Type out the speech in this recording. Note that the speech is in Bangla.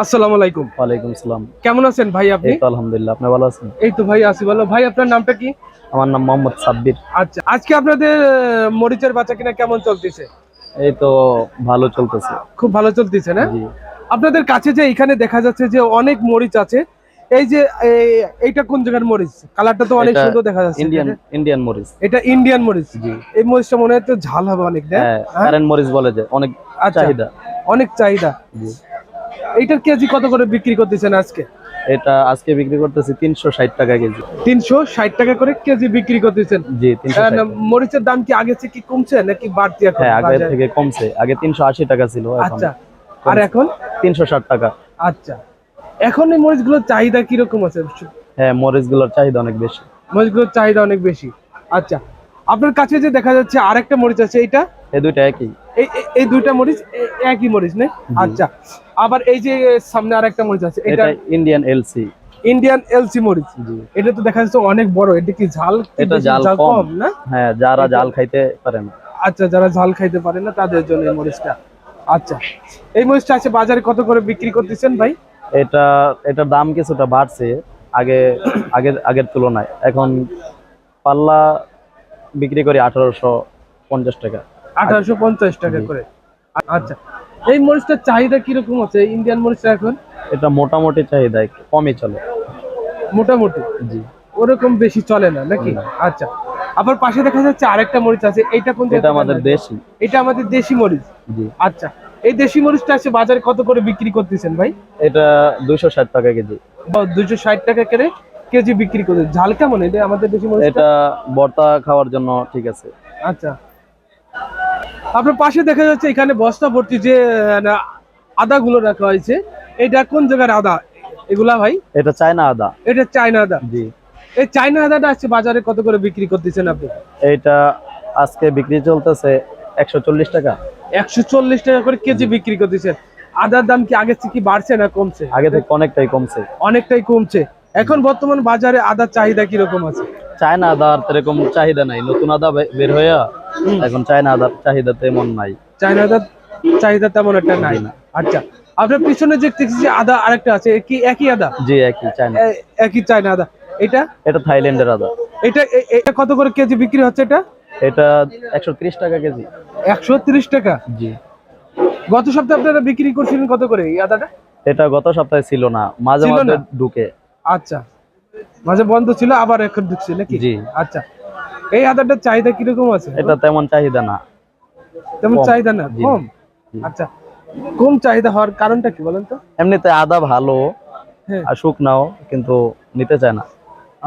আসসালামু আলাইকুম। ওয়ালাইকুম কেমন আছেন ভাই আপনি? আলহামদুলিল্লাহ আপনি ভালো আছেন? এই তো ভাই আসি ভালো। ভাই আপনার নামটা কি? আমার নাম মোহাম্মদ সাব্বির। আচ্ছা আজকে আপনাদের মরিচের বাচ্চা কিনা কেমন চলতেছে? এই তো ভালো চলতেছে। খুব ভালো চলতেছে না? আপনাদের কাছে যে এখানে দেখা যাচ্ছে যে অনেক মরিচ আছে এই যে এই- এইটা কোন জায়গার মরিচ? কালারটা তো অনেক সুন্দর দেখা যাচ্ছে। ইন্ডিয়ান ইন্ডিয়ান মরিচ। এটা ইন্ডিয়ান মরিচ। জি। এই মরিচটা মনে হয় ঝাল হবে অনেক না? হ্যাঁ হ্যাঁ? মরিচ বলে যে অনেক আচ্ছা। চাহিদা। অনেক চাহিদা। জি এইটার কেজি কত করে বিক্রি করতেছেন আজকে? এটা আজকে বিক্রি করতেছি তিনশো ষাট টাকা কেজি। তিনশো ষাট টাকা করে কেজি বিক্রি করতেছেন। জি মরিচের দাম কি আগে থেকে কি কমছে নাকি বাড়তি হ্যাঁ আগে থেকে কমছে। আগে তিনশো আশি টাকা ছিল আচ্ছা আর এখন? তিনশো ষাট টাকা। আচ্ছা এখন এই মরিচগুলোর চাহিদা কীরকম আছে? হ্যাঁ মরিচগুলোর চাহিদা অনেক বেশি। মরিচগুলোর চাহিদা অনেক বেশি। আচ্ছা আপনার কাছে যে দেখা যাচ্ছে আরেকটা মরিচ আছে এইটা? এই দুইটা একই। এই এই- দুইটা মরিচ একই মরিচ না? আচ্ছা। আবার এই যে সামনে আরেকটা মরিচ আছে এটা ইন্ডিয়ান এলসি ইন্ডিয়ান এলসি মরিচ। এটা তো দেখা যাচ্ছে অনেক বড় এটা কি ঝাল এটা ঝাল কম। না? হ্যাঁ যারা জাল খাইতে পারে না আচ্ছা যারা ঝাল খাইতে পারে না তাদের জন্য এই মরিচটা। আচ্ছা। এই মরিচটা আছে বাজারে কত করে বিক্রি করতেছেন ভাই? এটা এটার দাম কিছুটা বাড়ছে আগে আগের আগের তুলনায়। এখন পাল্লা বিক্রি করি আঠারোশো পঞ্চাশ টাকা। আঠারোশো পঞ্চাশ টাকা করে। আচ্ছা এই মরিচটার চাহিদা কীরকম আছে? ইন্ডিয়ান মরিচটা এখন? এটা মোটামুটি চাহিদা কমই চলে। মোটামুটি? জি। ওরকম বেশি চলে না নাকি? আচ্ছা আবার পাশে দেখা যাচ্ছে আরেকটা মরিচ আছে। এটা কোন এটা আমাদের দেশি। এটা আমাদের দেশি মরিচ। জি। আচ্ছা এই দেশি মরিচটা আছে বাজারে কত করে বিক্রি করতেছেন ভাই? এটা দুইশো ষাট টাকা কেজি। দুশো ষাট টাকা করে কেজি বিক্রি করতে ঝাল কেমন? এটা আমাদের দেশি মরিচটা? এটা বর্তা খাওয়ার জন্য ঠিক আছে। আচ্ছা। আপনার পাশে দেখা যাচ্ছে এখানে বস্তা ভর্তি যে আদা গুলো রাখা হয়েছে। এটা কোন জায়গার আদা? এগুলা ভাই? এটা চায়না আদা। এটা চায়না আদা? জি। এই চায়না আদাটা আছে বাজারে কত করে বিক্রি করতেছেন আপনি? এটা আজকে বিক্রি চলতেছে একশো চল্লিশ টাকা। একশো চল্লিশ টাকা করে কেজি বিক্রি করতেছেন। আদার দাম কি আগের থেকে কি বাড়ছে না কমছে? আগে থেকে অনেকটাই কমছে। অনেকটাই কমছে। এখন বর্তমান বাজারে আদার চাহিদা কীরকম আছে? চায়না আদার এরকম চাহিদা নাই। নতুন আদা বের হইয়া এখন চায়না আদার চাহিদা তেমন নাই। চায়না আদার চাহিদা তেমন একটা নাই। না। আচ্ছা আপনার পিছনে যে দেখছি আদা আরেকটা আছে কি একই আদা? জি একই চায়না। একই চায়না আদা। এটা? এটা থাইল্যান্ডের আদা। এটা এটা কত করে কেজি বিক্রি হচ্ছে এটা? এটা একশো ত্রিশ টাকা কেজি। একশো তিরিশ টাকা? জি। গত সপ্তাহে আপনারা বিক্রি করছিলেন কত করে এই আদাটা? এটা গত সপ্তাহে ছিল না মাঝে মাঝে ঢুকে। আচ্ছা। মাঝে বন্ধ ছিল আবার এখন ঢুকছে নাকি? জি। আচ্ছা। এই আদাটার চাহিদা কীরকম আছে? এটা তেমন চাহিদা না। তেমন। চাহিদা না। কম? আচ্ছা। কম চাহিদা হওয়ার কারণটা কি বলেন তো? এমনিতে আদা ভালো হ্যাঁ। আর শুকনাও কিন্তু নিতে চায় না।